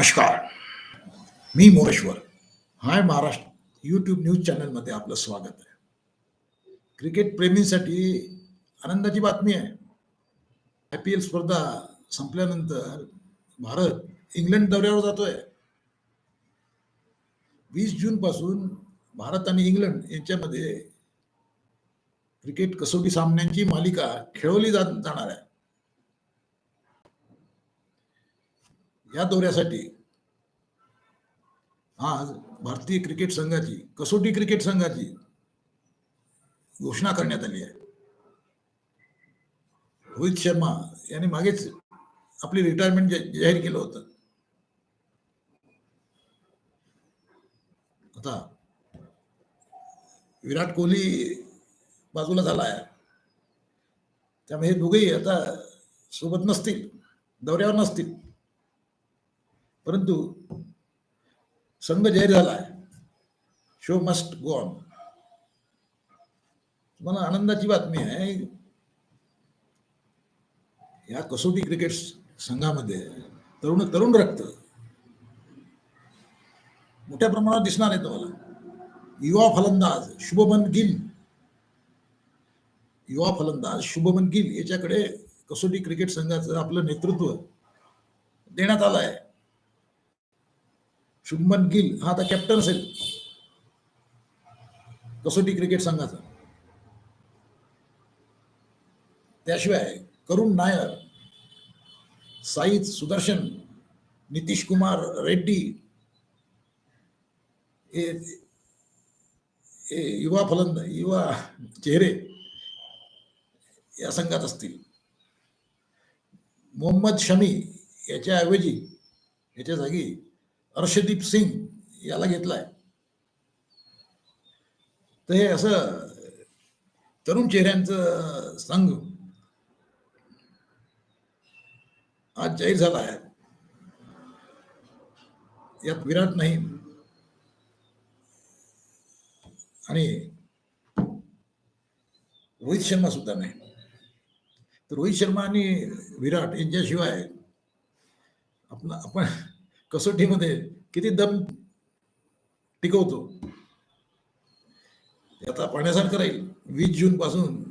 नमस्कार. मी Moreshwar. Hi Maharashtra YouTube news चॅनलमध्ये आपलं स्वागत आहे. क्रिकेट प्रेमींसाठी आनंदाची बातमी आहे. आय पी एल स्पर्धा संपल्यानंतर भारत इंग्लंड दौऱ्यावर जातोय. वीस जून पासून भारत आणि इंग्लंड यांच्यामध्ये क्रिकेट कसोटी सामन्यांची मालिका खेळवली जात जाणार आहे. या दौऱ्यासाठी. आज भारतीय क्रिकेट संघाची कसोटी क्रिकेट संघाची घोषणा करण्यात आली आहे. रोहित शर्मा यांनी मागेच आपली रिटायरमेंट जाहीर केलं होतं. आता विराट कोहली बाजूला झाला आहे. त्यामुळे हे दोघेही आता सोबत नसतील दौऱ्यावर नसतील. परंतु संघ जाहीर झाला आहे. शो मस्ट गो ऑन तुम्हाला आनंदाची बातमी आहे. या कसोटी क्रिकेट संघामध्ये तरुण तरुण रक्त मोठ्या प्रमाणात दिसणार आहे तुम्हाला. युवा फलंदाज शुभमन गिल. युवा फलंदाज शुभमन गिल याच्याकडे कसोटी क्रिकेट संघाचं आपलं नेतृत्व देण्यात आलं आहे. शुभमन गिल हा आता कॅप्टन असेल कसोटी क्रिकेट संघाचा. त्याशिवाय करुण नायर साईद सुदर्शन नितीश कुमार रेड्डी हे युवा फलंद युवा चेहरे या संघात असतील. मोहम्मद शमी याच्याऐवजी याच्या जागी अर्षदीप सिंग याला घेतलाय. तर हे असं तरुण चेहऱ्यांचं संघ आज जाहीर झाला आहे. यात विराट नाही. आणि रोहित शर्मा सुद्धा नाही. तर रोहित शर्मा आणि विराट यांच्याशिवाय आपण आपण कसोटीमध्ये किती दम टिकवतो? आता पाहण्यासारखं राहील. वीस जून पासून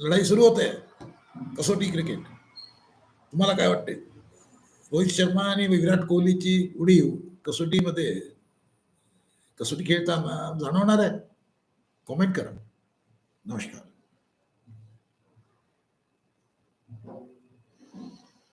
लढाई सुरू होते कसोटी क्रिकेट. तुम्हाला काय वाटते? रोहित शर्मा आणि विराट कोहलीची उडीव कसोटीमध्ये कसोटी खेळताना जाणवणार आहे? कॉमेंट करा. नमस्कार.